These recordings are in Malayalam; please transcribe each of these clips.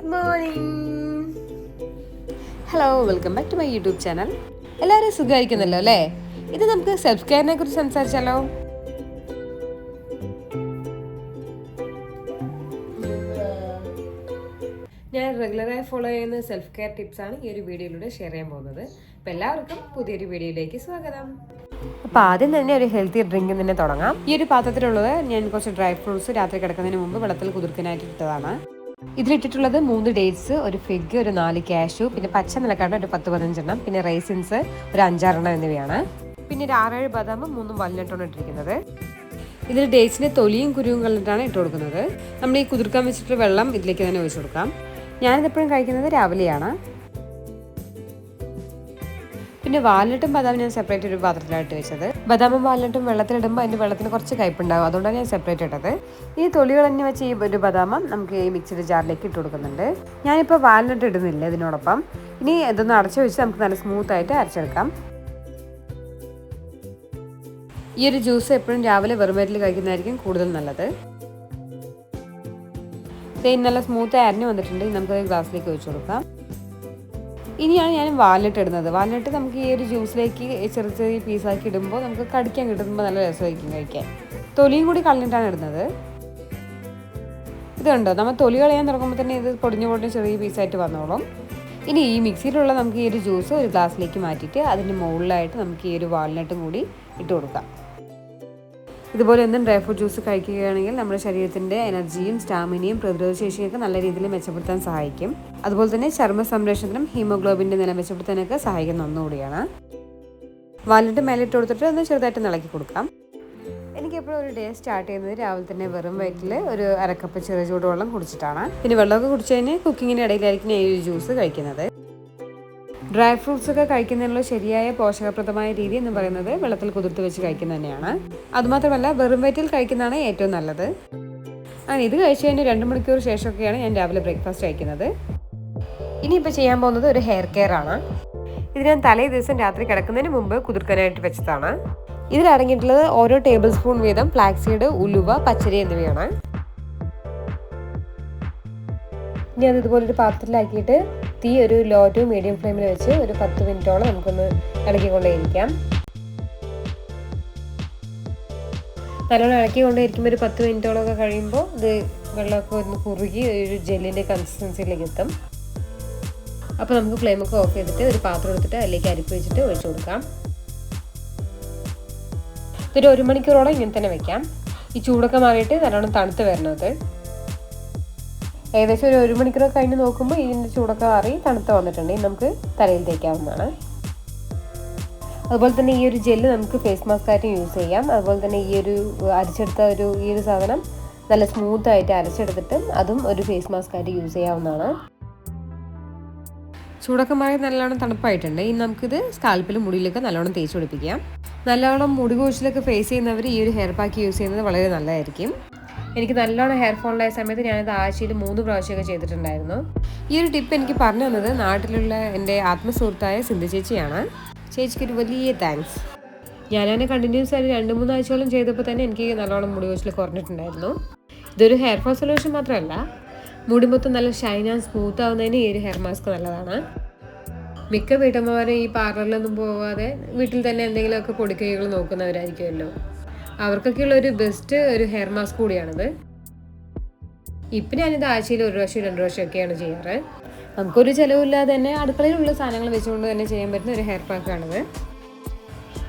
Good morning. Hello welcome back to my YouTube channel. എല്ലാവരും സുഖമായിരിക്കുന്നല്ലോ അല്ലേ? ഇത് നമുക്ക് സെൽഫ് കെയറിനെ കുറിച്ച് സംസാരിച്ചാലോ? ഞാൻ റെഗുലറായി ഫോളോ ചെയ്യുന്ന സെൽഫ് കെയർ ടിപ്സാണ് ഈ ഒരു വീഡിയോയിലൂടെ ഷെയർ ചെയ്യാൻ പോകുന്നത്. അപ്പോൾ എല്ലാവർക്കും പുതിയൊരു വീഡിയോയിലേക്ക് സ്വാഗതം. അപ്പോൾ ആദ്യം തന്നെ ഒരു ഹെൽത്തി ഡ്രിങ്ക് തന്നെ തുടങ്ങാം. ഈ ഒരു പാത്രത്തിലുള്ളത് ഞാൻ കുറച്ച് ഡ്രൈ ഫ്രൂട്ട്സ് രാത്രി കിടക്കുന്നതിന് മുമ്പ് വെള്ളത്തിൽ കുതിർക്കാനായിട്ട് ഇട്ടതാണ്. ഇതിലിട്ടിട്ടുള്ളത് മൂന്ന് ഡേറ്റ്സ് ഒരു ഫിഗ് ഒരു നാല് കാഷു പിന്നെ പച്ച നിലക്കാട് ഒരു പത്ത് പതിനഞ്ചെണ്ണം പിന്നെ റൈസിൻസ് ഒരു അഞ്ചാറെണ്ണം എന്നിവയാണ്. പിന്നെ ഒരു ആറേഴ് ബദാമും മൂന്നും വാൽനട്ടാണ് ഇട്ടിരിക്കുന്നത്. ഇതിൽ ഡേറ്റ്സിന്റെ തൊലിയും കുരുവും കളഞ്ഞിട്ടാണ് ഇട്ട് കൊടുക്കുന്നത്. നമ്മൾ ഈ കുതിർക്കാൻ വെച്ചിട്ടുള്ള വെള്ളം ഇതിലേക്ക് തന്നെ ഒഴിച്ചു കൊടുക്കാം. ഞാനിതെപ്പോഴും കഴിക്കുന്നത് രാവിലെയാണ്. പിന്നെ വാൽനട്ടും ബദാമും ഞാൻ സെപ്പറേറ്റ് ഒരു പാത്രത്തിലായിട്ട് വെച്ചത്. ബദാമും വാൽനട്ടും വെള്ളത്തിലിടുമ്പോൾ അതിന്റെ വെള്ളത്തിന് കുറച്ച് കയ്പുണ്ടാകും അതുകൊണ്ടാണ് ഞാൻ സെപ്പറേറ്റ് ഇട്ടത്. ഈ തൊലി കളഞ്ഞ് വെച്ച് ഈ ഒരു ബദാമം നമുക്ക് ഈ മിക്സിയുടെ ജാറിലേക്ക് ഇട്ട് കൊടുക്കുന്നുണ്ട്. ഞാനിപ്പോൾ വാൽനട്ട് ഇടുന്നില്ല ഇതിനോടൊപ്പം. ഇനി ഇതൊന്ന് അടച്ചു വെച്ച് നമുക്ക് നല്ല സ്മൂത്ത് ആയിട്ട് അരച്ചെടുക്കാം. ഈ ഒരു ജ്യൂസ് എപ്പോഴും രാവിലെ വെറുമേറ്റിൽ കഴിക്കുന്നതായിരിക്കും കൂടുതൽ നല്ലത്. ഇതേ നല്ല സ്മൂത്ത് അരിഞ്ഞു വന്നിട്ടുണ്ട്. നമുക്ക് ഗ്ലാസ്സിലേക്ക് ഒഴിച്ചു കൊടുക്കാം. ഇനിയാണ് ഞാൻ വാൽനട്ട് ഇടുന്നത്. വാൽനട്ട് നമുക്ക് ഈ ഒരു ജ്യൂസിലേക്ക് ചെറിയ ചെറിയ പീസാക്കി ഇടുമ്പോൾ നമുക്ക് കടിക്കാൻ കിട്ടുമ്പോൾ നല്ല രസമായിരിക്കും കഴിക്കാൻ. തൊലിയും കൂടി കളഞ്ഞിട്ടാണ് ഇടുന്നത്. ഇതുണ്ടോ? നമ്മൾ തൊലി കളയാൻ തുടങ്ങുമ്പോൾ തന്നെ ഇത് പൊടിഞ്ഞു പൊടിഞ്ഞ് ചെറിയ പീസായിട്ട് വന്നോളും. ഇനി ഈ മിക്സിയിലുള്ള നമുക്ക് ഈ ഒരു ജ്യൂസ് ഒരു ഗ്ലാസ്സിലേക്ക് മാറ്റിയിട്ട് അതിന്റെ മുകളിലായിട്ട് നമുക്ക് ഈ ഒരു വാൽനട്ടും കൂടി ഇട്ട് കൊടുക്കാം. ഇതുപോലെ എന്തും ഡ്രൈ ഫ്രൂട്ട് ജ്യൂസ് കഴിക്കുകയാണെങ്കിൽ നമ്മുടെ ശരീരത്തിന്റെ എനർജിയും സ്റ്റാമിനയും പ്രതിരോധ ശേഷിയൊക്കെ നല്ല രീതിയിൽ മെച്ചപ്പെടുത്താൻ സഹായിക്കും. അതുപോലെ തന്നെ ചർമ്മ സംരക്ഷണത്തിനും ഹീമോഗ്ലോബിന്റെ നില മെച്ചപ്പെടുത്താനൊക്കെ സഹായിക്കുന്ന ഒന്നുകൂടിയാണ്. വാലിട്ട് മേലിട്ട് കൊടുത്തിട്ട് ഒന്ന് ചെറുതായിട്ട് ഇളക്കി കൊടുക്കാം. എനിക്കെപ്പോഴും ഒരു ഡേ സ്റ്റാർട്ട് ചെയ്യുന്നത് രാവിലെ തന്നെ വെറും വയറ്റിൽ ഒരു അരക്കപ്പ് ചെറിയ ചൂടുവെള്ളം കുടിച്ചിട്ടാണ്. പിന്നെ വെള്ളമൊക്കെ കുടിച്ചു കഴിഞ്ഞ് കുക്കിങ്ങിന്റെ ഇടയിലായിരിക്കും ഈ ജ്യൂസ് കഴിക്കുന്നത്. ഡ്രൈ ഫ്രൂട്ട്സ് ഒക്കെ കഴിക്കുന്നതിനുള്ള ശരിയായ പോഷകപ്രദമായ രീതി എന്ന് പറയുന്നത് വെള്ളത്തിൽ കുതിർത്ത് വെച്ച് കഴിക്കുന്നത് തന്നെയാണ്. അതുമാത്രമല്ല വെറും വയറ്റിൽ കഴിക്കുന്നതാണ് ഏറ്റവും നല്ലത്. അങ്ങനെ ഇത് കഴിച്ച് കഴിഞ്ഞ് രണ്ട് മണിക്കൂർ ശേഷമൊക്കെയാണ് ഞാൻ രാവിലെ ബ്രേക്ക്ഫാസ്റ്റ് കഴിക്കുന്നത്. ഇനിയിപ്പോൾ ചെയ്യാൻ പോകുന്നത് ഒരു ഹെയർ കെയർ ആണ്. ഇത് ഞാൻ തലേ ദിവസം രാത്രി കിടക്കുന്നതിന് മുമ്പ് കുതിർക്കാനായിട്ട് വെച്ചതാണ്. ഇതിൽ അടങ്ങിയിട്ടുള്ളത് ഓരോ ടേബിൾ സ്പൂൺ വീതം ഫ്ലാക്സീഡ് ഉലുവ പച്ചരി എന്നിവയാണ്. ഇനി അത് ഇതുപോലൊരു പാത്രത്തിലാക്കിയിട്ട് തീ ഒരു ലോ ടു മീഡിയം ഫ്ലെയിമിൽ വെച്ച് ഒരു പത്ത് മിനിറ്റോളം നമുക്കൊന്ന് ഇളക്കിക്കൊണ്ടേയിരിക്കാം. നല്ലോണം ഇളക്കിക്കൊണ്ടേയിരിക്കുമ്പോൾ ഒരു പത്ത് മിനിറ്റോളം ഒക്കെ കഴിയുമ്പോൾ ഇത് വെള്ളമൊക്കെ ഒന്ന് കുറുകി ഒരു ജെല്ലിന്റെ കൺസിസ്റ്റൻസിയിലേക്ക് എത്തും. അപ്പോൾ നമുക്ക് ഫ്ലെയിമൊക്കെ ഓഫ് ചെയ്തിട്ട് ഒരു പാത്രം എടുത്തിട്ട് അതിലേക്ക് അരിപ്പ് വെച്ചിട്ട് ഒഴിച്ചു കൊടുക്കാം. ഇതൊരു ഒരു മണിക്കൂറോളം ഇങ്ങനെ തന്നെ വെക്കാം. ഈ ചൂടൊക്കെ മാറിയിട്ട് നല്ലോണം തണുത്ത് വരണത്. ഏകദേശം ഒരു ഒരു മണിക്കൂറൊക്കെ കഴിഞ്ഞ് നോക്കുമ്പോൾ ഇതിന്റെ ചൂടൊക്കെ മാറി തണുത്ത് വന്നിട്ടുണ്ട്. ഇനി നമുക്ക് തലയിൽ തേക്കാവുന്നതാണ്. അതുപോലെ തന്നെ ഈ ഒരു ജെല്ല് നമുക്ക് ഫേസ് മാസ്ക് ആയിട്ട് യൂസ് ചെയ്യാം. അതുപോലെ തന്നെ ഈ ഒരു അരച്ചെടുത്ത ഒരു ഈ ഒരു സാധനം നല്ല സ്മൂത്ത് ആയിട്ട് അരച്ചെടുത്തിട്ട് അതും ഒരു ഫേസ് മാസ്ക് ആയിട്ട് യൂസ് ചെയ്യാവുന്നതാണ്. ചൂടൊക്കെ മാറി നല്ലോണം തണുപ്പായിട്ടുണ്ട്. ഇനി നമുക്കിത് സ്കാൽപ്പിൽ മുടിയിലൊക്കെ നല്ലോണം തേച്ച് പിടിപ്പിക്കാം. നല്ലോണം മുടി കൊഴിച്ചിലൊക്കെ ഫേസ് ചെയ്യുന്നവർ ഈ ഒരു ഹെയർ പാക്ക് യൂസ് ചെയ്യുന്നത് വളരെ നല്ലതായിരിക്കും. എനിക്ക് നല്ലോണം ഹെയർ ഫോളിലായ സമയത്ത് ഞാനിത് ആഴ്ചയിൽ മൂന്ന് പ്രാവശ്യമൊക്കെ ചെയ്തിട്ടുണ്ടായിരുന്നു. ഈ ഒരു ടിപ്പ് എനിക്ക് പറഞ്ഞു തന്നത് നാട്ടിലുള്ള എന്റെ ആത്മസുഹൃത്തായ സിന്ധു ചേച്ചിയാണ്. ചേച്ചിക്ക് ഒരു വലിയ താങ്ക്സ് ഞാനതിനെ കണ്ടിന്യൂസ് ആയിട്ട് രണ്ട് മൂന്ന് ആഴ്ചയോളം ചെയ്തപ്പോൾ തന്നെ എനിക്ക് നല്ലോണം മുടി കൊച്ചിൽ കുറഞ്ഞിട്ടുണ്ടായിരുന്നു. ഇതൊരു ഹെയർ ഫോൾ സൊല്യൂഷൻ മാത്രമല്ല മുടി മൊത്തം നല്ല ഷൈൻ ആൻഡ് സ്മൂത്ത് ആവുന്നതിന് ഈ ഒരു ഹെയർ മാസ്ക് നല്ലതാണ്. മിക്ക വീട്ടമ്മമാരും ഈ പാർലറിലൊന്നും പോവാതെ വീട്ടിൽ തന്നെ എന്തെങ്കിലുമൊക്കെ പൊടിക്കൈകൾ നോക്കുന്നവരായിരിക്കുമല്ലോ. അവർക്കൊക്കെയുള്ള ഒരു ബെസ്റ്റ് ഒരു ഹെയർ മാസ്ക് കൂടിയാണിത്. ഇപ്പം ഞാനിത് ആഴ്ചയിൽ ഒരു പ്രാവശ്യം രണ്ട് പ്രാവശ്യമൊക്കെയാണ് ചെയ്യാറ്. നമുക്കൊരു ചിലവില്ലാതെ തന്നെ അടുക്കളയിലുള്ള സാധനങ്ങൾ വെച്ചുകൊണ്ട് തന്നെ ചെയ്യാൻ പറ്റുന്ന ഒരു ഹെയർ പാക്കാണിത്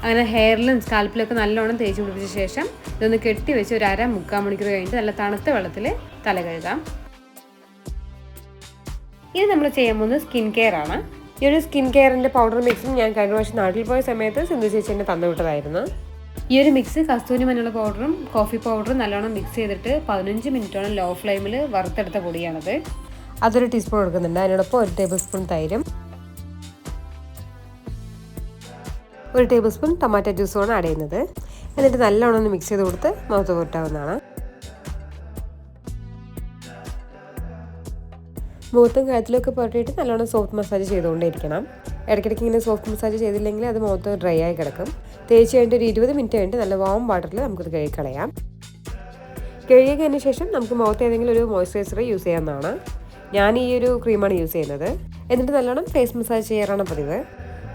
അങ്ങനെ ഹെയറിലും സ്കാൽപ്പിലൊക്കെ നല്ലോണം തേച്ച് പിടിപ്പിച്ച ശേഷം ഇതൊന്ന് കെട്ടി വെച്ച് ഒരു അര മുക്കാൽ മണിക്കൂർ കഴിഞ്ഞിട്ട് നല്ല തണുത്ത വെള്ളത്തിൽ തല കഴുകാം. ഇത് നമ്മൾ ചെയ്യാൻ പോകുന്നത് സ്കിൻ കെയർ ആണ്. ഈ ഒരു സ്കിൻ കെയറിന്റെ പൗഡർ മിക്സും ഞാൻ കഴിഞ്ഞ പ്രാവശ്യം നാട്ടിൽ പോയ സമയത്ത് സിന്ധു ചേച്ചി എന്നെ ഈ ഒരു മിക്സ് കസ്തൂരി മഞ്ഞൾ പൗഡറും കോഫി പൗഡറും നല്ലോണം മിക്സ് ചെയ്തിട്ട് പതിനഞ്ച് മിനിറ്റോളം ലോ ഫ്ലെയിമിൽ വറുത്തെടുത്ത പൊടിയാണത്. അതൊരു ടീസ്പൂൺ എടുക്കുന്നുണ്ട്. അതിനോടൊപ്പം ഒരു ടേബിൾ സ്പൂൺ തൈരും. ഒരു ടേബിൾ സ്പൂൺ ടൊമാറ്റോ ജ്യൂസുമാണ് ആഡ് ചെയ്യുന്നത്. എന്നിട്ട് നല്ലോണം ഒന്ന് മിക്സ് ചെയ്ത് കൊടുത്ത് മുഖത്ത് പുരട്ടാവുന്നതാണ് മുഖത്തും കഴുത്തിലൊക്കെ പുരട്ടിയിട്ട് നല്ലോണം സോഫ്റ്റ് മസാജ് ചെയ്തുകൊണ്ടേയിരിക്കണം. ഇടയ്ക്കിടയ്ക്ക് ഇങ്ങനെ സോഫ്റ്റ് മസാജ് ചെയ്തില്ലെങ്കിൽ അത് മുഖത്ത് ഡ്രൈ ആയി കിടക്കും. തേച്ച് കഴിഞ്ഞിട്ട് ഒരു ഇരുപത് മിനിറ്റ് കഴിഞ്ഞിട്ട് നല്ല വാം വാട്ടറിൽ നമുക്കത് കഴുകി കളയാം കഴുകിയതിന് ശേഷം നമുക്ക് മുഖത്ത് ഏതെങ്കിലും ഒരു മോയ്സ്ചറൈസർ യൂസ് ചെയ്യാവുന്നതാണ്. ഞാൻ ഈ ഒരു ക്രീമാണ് യൂസ് ചെയ്യുന്നത്. എന്നിട്ട് നല്ലോണം ഫേസ് മസാജ് ചെയ്യാറാണ് പതിവ്.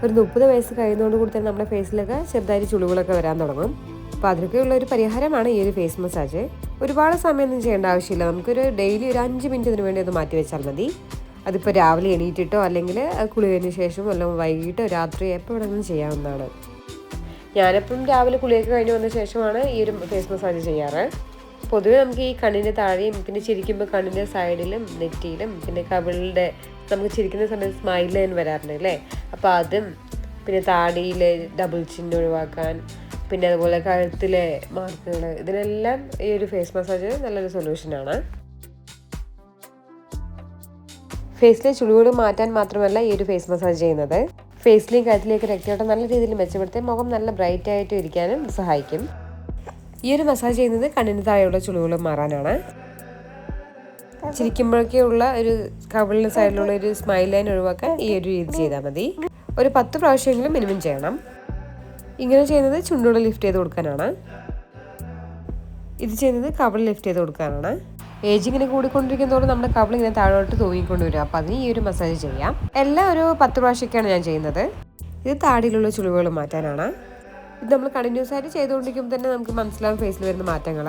ഒരു മുപ്പത് വയസ്സ് കഴിയുന്നതോട് കൂടി തന്നെ നമ്മുടെ ഫേസിലൊക്കെ ചെറുതായി ചുളിവുകളൊക്കെ വരാൻ തുടങ്ങും. അപ്പോൾ അതിനൊക്കെയുള്ള ഒരു പരിഹാരമാണ് ഈ ഒരു ഫേസ് മസാജ് ഒരുപാട് സമയമൊന്നും ചെയ്യേണ്ട ആവശ്യമില്ല. നമുക്കൊരു ഡെയിലി ഒരു അഞ്ച് മിനിറ്റ് ഇതിന് വേണ്ടി ഒന്ന് മാറ്റി വെച്ചാൽ മതി. അതിപ്പോൾ രാവിലെ എണീറ്റിട്ടോ അല്ലെങ്കിൽ കുളി കഴിഞ്ഞ ശേഷം അല്ലെങ്കിൽ വൈകിട്ടോ രാത്രി എപ്പോൾ വേണമെങ്കിലും ചെയ്യാവുന്നതാണ്. ഞാനെപ്പം രാവിലെ കുളിയൊക്കെ കഴിഞ്ഞ് വന്ന ശേഷമാണ് ഈ ഒരു ഫേസ് മസാജ് ചെയ്യാറ്. പൊതുവേ നമുക്ക് ഈ കണ്ണിന്റെ താഴെയും പിന്നെ ചിരിക്കുമ്പോൾ കണ്ണിന്റെ സൈഡിലും നെറ്റിയിലും പിന്നെ കവിളുടെ നമുക്ക് ചിരിക്കുന്ന സമയത്ത് സ്മൈൽ ലൈൻ വരാറുണ്ട് അല്ലേ? അപ്പോൾ അതും പിന്നെ താടിയിലെ ഡബിൾ ചിൻ ഒഴിവാക്കാൻ പിന്നെ അതുപോലെ കഴുത്തിലെ മാർക്കുകൾ ഇതിനെല്ലാം ഈ ഒരു ഫേസ് മസാജ് നല്ലൊരു സൊല്യൂഷനാണ് ഫേസിലെ ചുളിവുകൾ മാറ്റാൻ മാത്രമല്ല ഈ ഒരു ഫേസ് മസാജ് ചെയ്യുന്നത്. ഫേസിലെയും കഴുത്തിലേക്ക് രക്തയോട്ടം നല്ല രീതിയിൽ മെച്ചപ്പെടുത്തി മുഖം നല്ല ബ്രൈറ്റ് ആയിട്ട് ഇരിക്കാനും സഹായിക്കും. ഈ ഒരു മസാജ് ചെയ്യുന്നത് കണ്ണിന് താഴെയുള്ള ചുളിവുകൾ മാറാനാണ്. ചിരിക്കുമ്പോഴൊക്കെയുള്ള ഒരു കവിളിന് സൈഡിലുള്ള ഒരു സ്മൈൽ ലൈൻ ഒഴിവാക്കാൻ ഈ ഒരു രീതി ചെയ്താൽ മതി. ഒരു പത്ത് പ്രാവശ്യമെങ്കിലും മിനിമം ചെയ്യണം. ഇങ്ങനെ ചെയ്യുന്നത് ചുണ്ടുകൾ ലിഫ്റ്റ് ചെയ്ത് കൊടുക്കാനാണ്. ഇത് ചെയ്യുന്നത് കവൾ ലിഫ്റ്റ് ചെയ്ത് കൊടുക്കാനാണ്. ഏജ് ഇങ്ങനെ കൂടിക്കൊണ്ടിരിക്കുന്നതോടെ നമ്മുടെ കവൾ ഇങ്ങനെ താഴോട്ട് തൂങ്ങിക്കൊണ്ട് വരും അപ്പോൾ അതിന് ഈ ഒരു മസാജ് ചെയ്യാം. എല്ലാം ഒരു പത്ത് പ്രാവശ്യമൊക്കെയാണ് ഞാൻ ചെയ്യുന്നത്. ഇത് താടിയിലുള്ള ചുളിവുകൾ മാറ്റാനാണ്. ഇത് നമ്മൾ കണ്ടിന്യൂസ് ആയിട്ട് ചെയ്തുകൊണ്ടിരിക്കുമ്പോൾ തന്നെ നമുക്ക് മനസ്സിലാവും ഫേസിൽ വരുന്ന മാറ്റങ്ങൾ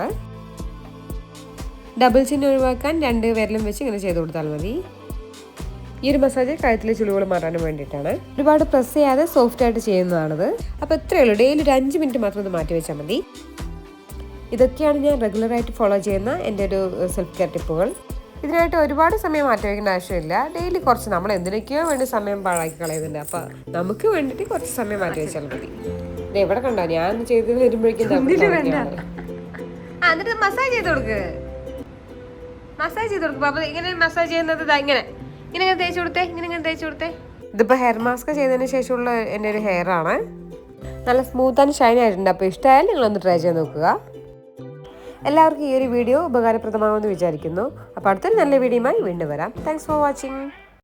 ഡബിൾ ചിഹ്നം ഒഴിവാക്കാൻ രണ്ട് വിരലും വെച്ച് ഇങ്ങനെ ചെയ്ത് കൊടുത്താൽ മതി. ഈ ഒരു മസാജ് കഴുത്തിലെ ചുളിവുകൾ മാറാനും വേണ്ടിയിട്ടാണ്. ഒരുപാട് പ്രസ് ചെയ്യാതെ സോഫ്റ്റ് ആയിട്ട് ചെയ്യുന്നതാണത്. അപ്പോൾ ഇത്രയേ ഉള്ളൂ. ഡെയിലി ഒരു അഞ്ച് മിനിറ്റ് മാത്രം ഇത് മാറ്റി വെച്ചാൽ മതി. ഇതൊക്കെയാണ് ഞാൻ റെഗുലറായിട്ട് ഫോളോ ചെയ്യുന്ന എന്റെ ഒരു സെൽഫ് കെയർ ടിപ്പുകൾ ഇതിനായിട്ട് ഒരുപാട് സമയം മാറ്റി വയ്ക്കേണ്ട ആവശ്യമില്ല. ഡെയിലി കുറച്ച് നമ്മൾ എന്തിനൊക്കെയോ വേണ്ടി സമയം പാഴാക്കി കളയുന്നുണ്ട്. അപ്പോൾ നമുക്ക് വേണ്ടിയിട്ട് കുറച്ച് സമയം മാറ്റി വെച്ചാൽ മതി. ഇത് എവിടെ കണ്ടോ? ഞാൻ ചെയ്ത് വരുമ്പോഴേക്കും എന്നിട്ട് മസാജ് ചെയ്ത് കൊടുക്ക്. മസാജ് ചെയ്ത് കൊടുക്കും. അപ്പൊ ഇങ്ങനെ മസാജ് ചെയ്യുന്നത് ഇങ്ങനെ. ഇങ്ങനെ ഇങ്ങനെ തേച്ച് കൊടുത്തേ ഇങ്ങനെ ഇങ്ങനെ തേച്ച് കൊടുത്തേ. ഇതിപ്പോ ഹെയർ മാസ്ക് ചെയ്തതിന് ശേഷമുള്ള എന്റെ ഒരു ഹെയർ ആണ്. നല്ല സ്മൂത്ത് ആൻഡ് ഷൈൻ ആയിട്ടുണ്ട്. അപ്പോൾ ഇഷ്ടമായാലും നിങ്ങളൊന്ന് ട്രൈ ചെയ്ത് നോക്കുക. എല്ലാവർക്കും ഈ ഒരു വീഡിയോ ഉപകാരപ്രദമാകുമെന്ന് വിചാരിക്കുന്നു. അപ്പോൾ അടുത്തൊരു നല്ല വീഡിയോയുമായി വീണ്ടും വരാം. Thanks for watching